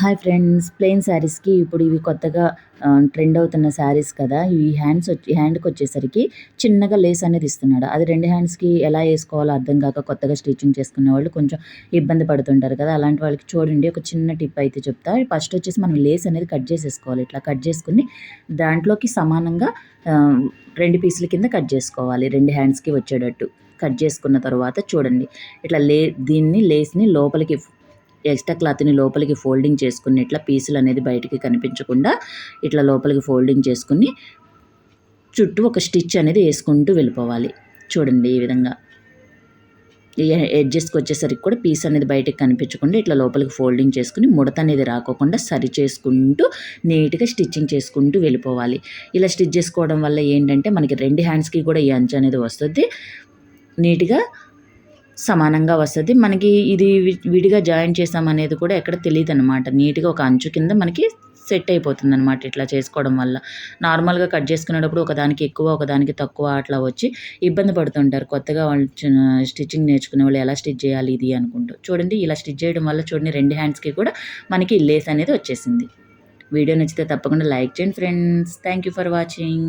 Hi friends plain శారీస్కి ఇప్పుడు ఇవి కొత్తగా ట్రెండ్ అవుతున్న శారీస్ కదా ఈ హ్యాండ్స్ వచ్చి హ్యాండ్కి వచ్చేసరికి చిన్నగా లేస్ అనేది ఇస్తున్నాడు. అది రెండు హ్యాండ్స్కి ఎలా వేసుకోవాలో అర్థం కాక కొత్తగా స్టిచ్చింగ్ చేసుకునే వాళ్ళు కొంచెం ఇబ్బంది పడుతుంటారు కదా అలాంటి వాళ్ళకి చూడండి ఒక చిన్న టిప్ అయితే చెప్తా. ఫస్ట్ వచ్చేసి మనం లేస్ అనేది కట్ చేసేసుకోవాలి. ఇట్లా కట్ చేసుకుని దాంట్లోకి సమానంగా రెండు పీసుల కింద కట్ చేసుకోవాలి. రెండు హ్యాండ్స్కి వచ్చేటట్టు కట్ చేసుకున్న తర్వాత చూడండి ఇట్లా లే దీన్ని లేస్ని లోపలికి ఎక్స్ట్రా క్లాత్ని లోపలికి ఫోల్డింగ్ చేసుకుని ఇట్లా పీసులు అనేది బయటికి కనిపించకుండా ఇట్లా లోపలికి ఫోల్డింగ్ చేసుకుని చుట్టూ ఒక స్టిచ్ అనేది వేసుకుంటూ వెళ్ళిపోవాలి. చూడండి ఈ విధంగా. ఎడ్జెస్కి వచ్చేసరికి కూడా పీస్ అనేది బయటకు కనిపించకుండా ఇట్లా లోపలికి ఫోల్డింగ్ చేసుకుని ముడత అనేది రాకోకుండా సరి చేసుకుంటూ నీట్గా స్టిచ్చింగ్ చేసుకుంటూ వెళ్ళిపోవాలి. ఇలా స్టిచ్ చేసుకోవడం వల్ల ఏంటంటే మనకి రెండు హ్యాండ్స్కి కూడా ఈ అంచు అనేది వస్తుంది. నీట్గా సమానంగా వస్తుంది. మనకి ఇది విడిగా జాయిన్ చేసామనేది కూడా ఎక్కడ తెలియదు అనమాట నీట్గా ఒక అంచు కింద మనకి సెట్ అయిపోతుంది అనమాట ఇట్లా చేసుకోవడం వల్ల. నార్మల్గా కట్ చేసుకునేటప్పుడు ఒకదానికి ఎక్కువ ఒకదానికి తక్కువ అట్లా వచ్చి ఇబ్బంది పడుతుంటారు. కొత్తగా వాళ్ళు స్టిచ్చింగ్ నేర్చుకునే వాళ్ళు ఎలా స్టిచ్ చేయాలి ఇది అనుకుంటూ. చూడండి ఇలా స్టిచ్ చేయడం వల్ల చూడండి రెండు హ్యాండ్స్కి కూడా మనకి లేస్ అనేది వచ్చేసింది. వీడియో నచ్చితే తప్పకుండా లైక్ చేయండి friends. Thank you for watching.